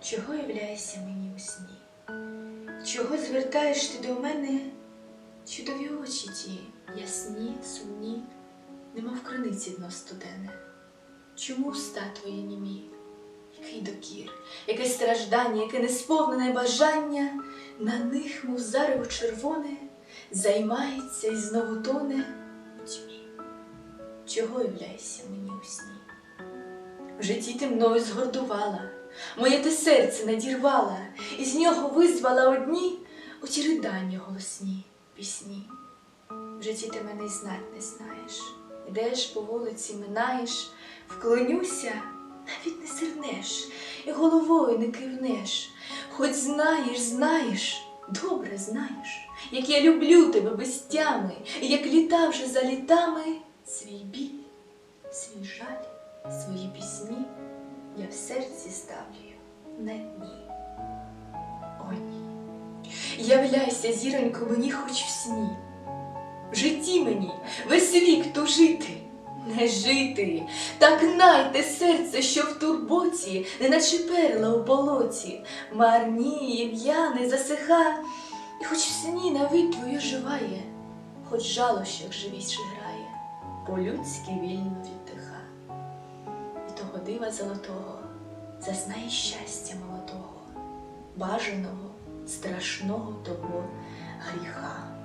чого являєшся мені у сні? Чого звертаєш ти до мене чудові очі ті, ясні, сумні, немов криниці дно студене? Чому уста твої німі? Який докір, яке страждання, яке несповнене бажання, на них, мов зарево червоне, займається і знову тоне у тьмі. Чого являєшся мені у сні? В житті ти мною згордувала, моє ти серце надірвала, і з нього визвала одні у ті ридання голосні пісні. В житті ти мене й знать не знаєш, ідеш по вулиці, минаєш, вклонюся, навіть не сирнеш, і головою не кивнеш. Хоч знаєш, знаєш, добре знаєш, як я люблю тебе без тями, і як літа вже за літами свій біль, свій жаль, свої пісні я в серці ставлю на дні. О, ні. Являйся, зіронько, мені хоч в сні. В житті мені весь вік тужити, не жити, так найте серце, що в турботі, неначе перла у болоті, марніє, в'яне, засиха, і хоч в сні на твою живає, хоч жалощах живість грає, по-людськи вільно віддиха. І золотого зазнає щастя молодого, бажаного, страшного того гріха.